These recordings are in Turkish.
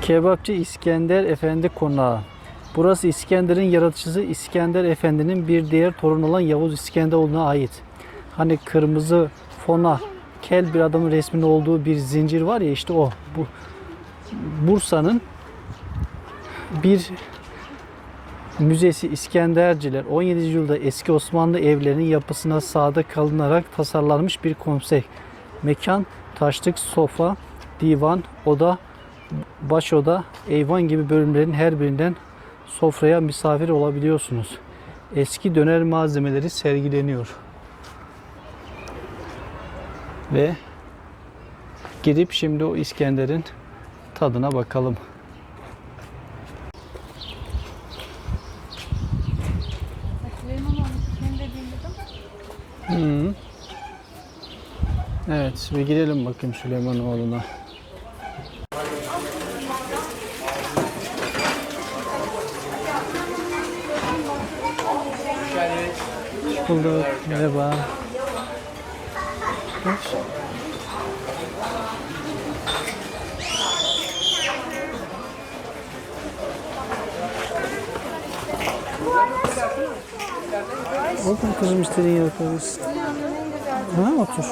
Kebapçı İskender Efendi Konağı. Burası İskender'in yaratıcısı İskender Efendi'nin bir diğer torunu olan Yavuz İskenderoğlu'na ait. Hani kırmızı fona kel bir adamın resminin olduğu bir zincir var ya işte o. Bu Bursa'nın bir müzesi İskenderciler 17. yüzyılda eski Osmanlı evlerinin yapısına sadık kalınarak tasarlanmış bir konsept. Mekan, taşlık, sofa, divan, oda, baş oda, eyvan gibi bölümlerin her birinden sofraya misafir olabiliyorsunuz. Eski döner malzemeleri sergileniyor. Ve gidip şimdi o İskender'in tadına bakalım. Hı. Evet, bir gidelim bakayım Süleymanoğlu'na. Bulduk. Merhaba. Hoş. Otur kızım istediğin yere oturabilirsin. Ha otur.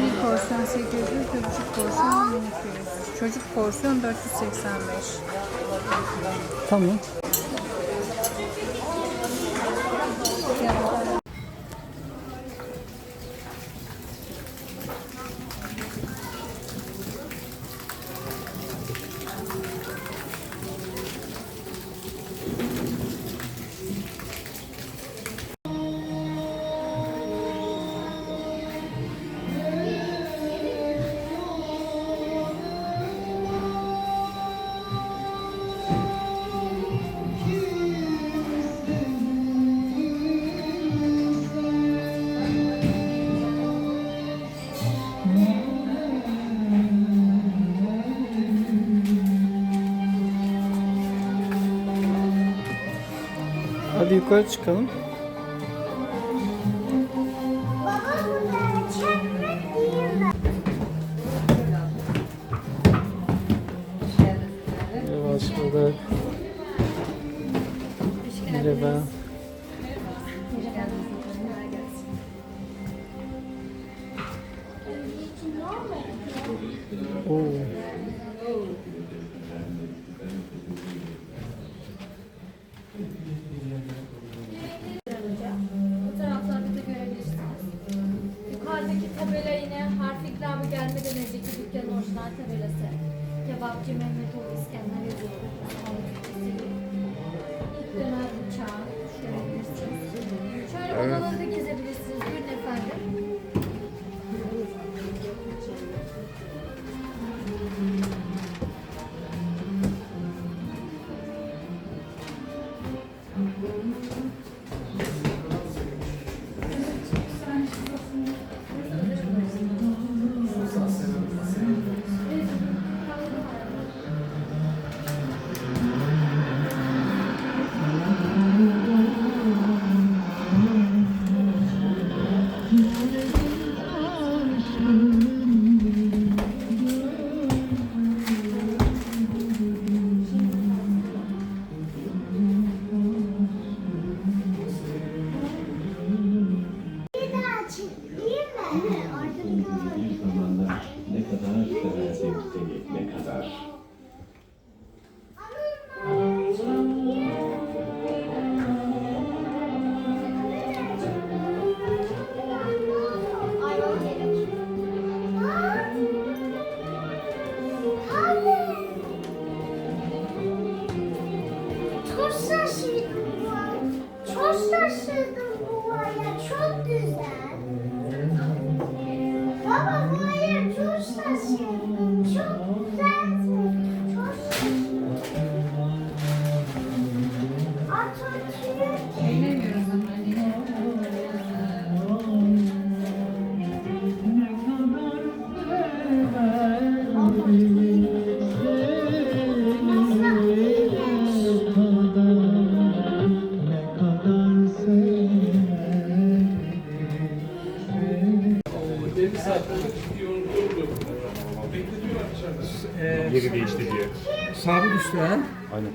Bir porsiyon 800, bir buçuk porsiyon 1200. Çocuk porsiyon 485. Tamam. Yukarı çıkalım. Hoş bulduk. Merhaba. Oo. Dükkanın orijinal tabelası. Kebapçı Mehmetoğlu İskender yazıyor. İlk döner bıçağı. Görebilirsiniz. Şöyle odaları Çok şaşırdım bu aya. Çok güzel. Baba bu aya çok şaşırdım. Çok güzelsin. Çok şaşırdım. Atatürk. Eğleniyoruz ama bir saat şey oldu. Yoruluyor. Bekletiyorlar dışarıda. Yeri değişti diye. Sabit üstü ha? Aynen.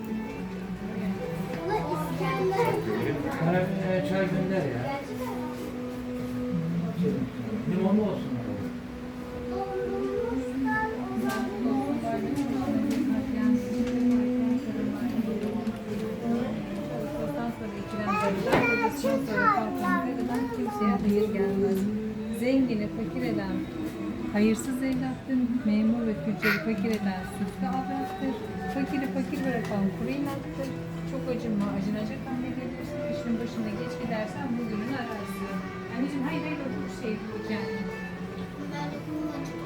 Hayırsız evlattır, memur ve tüccarı fakir eden süslü avrattır. Fakiri fakir bırakan kuru inattır. Çok acınma, acınacak halledebilirsin. İşin başında geç gidersen bugünün ararsın. Anneciğim hayır hayır otur şey bu kendi. Ben de bunu açık